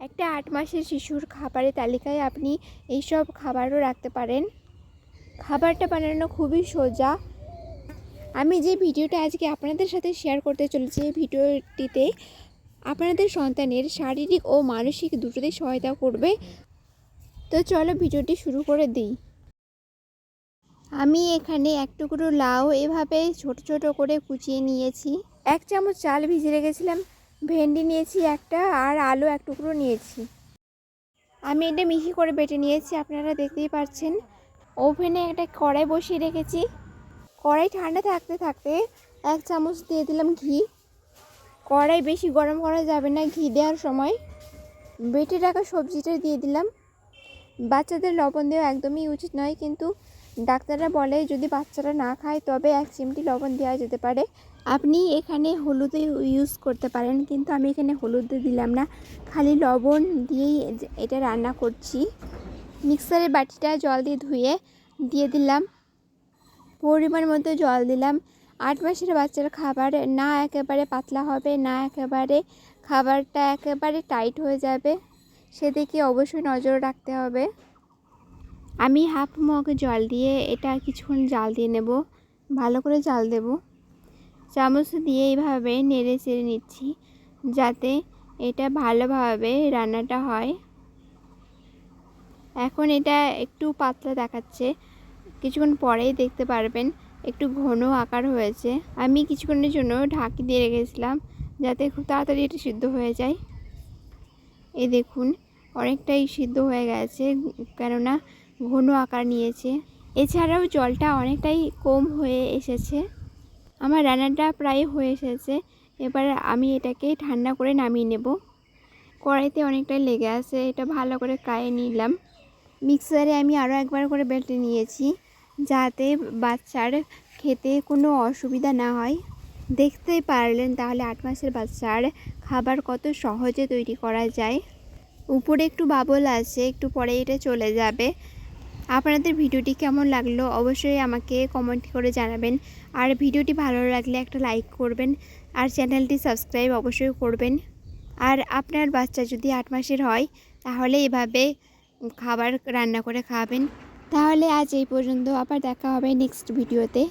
একটা আট মাসের শিশুর খাবারের তালিকায় আপনি এইসব খাবারও রাখতে পারেন। খাবারটা বানানো খুবই সোজা। আমি যে ভিডিওটা আজকে আপনাদের সাথে শেয়ার করতে চলেছি, এই ভিডিওটিতে আপনাদের সন্তানের শারীরিক ও মানসিক দুটোতেই সহায়তা করবে। তো চলো ভিডিওটি শুরু করে দিই। আমি এখানে এক টুকরো লাউ এভাবে ছোট ছোট করে কুচিয়ে নিয়েছি। এক চামচ চাল ভিজে রেখেছিলাম। ভেন্ডি নিয়েছি একটা আর আলু এক টুকরো নিয়েছি। আমি এটা মিহি করে বেটে নিয়েছি, আপনারা দেখতেই পাচ্ছেন। ওভেনে একটা কড়াই বসিয়ে রেখেছি। কড়াই ঠান্ডা থাকতে থাকতে এক চামচ দিয়ে দিলাম ঘি। কড়াই বেশি গরম করা যাবে না ঘি দেওয়ার সময়। বেটে রাখা সবজিটা দিয়ে দিলাম। বাচ্চাদের লবণ দেওয়া একদমই উচিত নয়, কিন্তু ডাক্তাররা বলে, যদি বাচ্চারা না খায়, তবে এক চিমটি লবণ দেওয়া যেতে পারে। আপনি এখানে হলুদ ইউজ করতে পারেন, কিন্তু আমি এখানে হলুদ দিলাম না। খালি লবণ দিয়েই এটা রান্না করছি। মিক্সারের বাটিটা জল দিয়ে ধুয়ে দিয়ে দিলাম। পরিমাণ মতো জল দিলাম। আট মাসের বাচ্চার খাবার না একেবারে পাতলা হবে, না একেবারে খাবারটা একেবারে টাইট হয়ে যাবে। সেদিকে অবশ্যই নজর রাখতে হবে। আমি হাফ মগ জল দিয়ে এটা কিছুক্ষণ জাল দিয়ে নেব। ভালো করে জাল দেব। চামচ দিয়ে এইভাবে নেড়ে চেড়ে নিচ্ছি যাতে এটা ভালোভাবে রান্নাটা হয়। এখন এটা একটু পাতলা দেখাচ্ছে। কিছুক্ষণ পরেই দেখতে পারবেন একটু ঘন আকার হয়েছে। আমি কিছুক্ষণের জন্য ঢাকি দিয়ে রেখেছিলাম যাতে খুব তাড়াতাড়ি এটা সিদ্ধ হয়ে যায়। এই দেখুন, অনেকটাই সিদ্ধ হয়ে গেছে, কেননা ঘন আকার নিয়েছে। এছাড়াও জলটা অনেকটাই কম হয়ে এসেছে। আমার রান্নাটা প্রায় হয়ে এসেছে। এবার আমি এটাকে ঠান্ডা করে নামিয়ে নেব। কড়াইতে অনেকটাই লেগে আছে। এটা ভালো করে কায়ে নিলাম। মিক্সারে আমি আরও একবার করে বেটে নিয়েছি যাতে বাচ্চার খেতে কোনো অসুবিধা না হয়। দেখতেই পারলেন তাহলে আট মাসের বাচ্চার খাবার কত সহজে তৈরি করা যায়। উপরে একটু বাবল আছে, একটু পরে এটা চলে যাবে। আপনাদের ভিডিওটি কেমন লাগল অবশ্যই আমাকে কমেন্ট করে জানাবেন। আর ভিডিওটি ভালো লাগলে একটা লাইক করবেন আর চ্যানেলটি সাবস্ক্রাইব অবশ্যই করবেন। আর আপনার বাচ্চা যদি আট মাসের হয়, তাহলে এভাবে খাবার রান্না করে খাবেন তাহলে আজ এই পর্যন্ত আবার দেখা হবে নেক্সট ভিডিওতে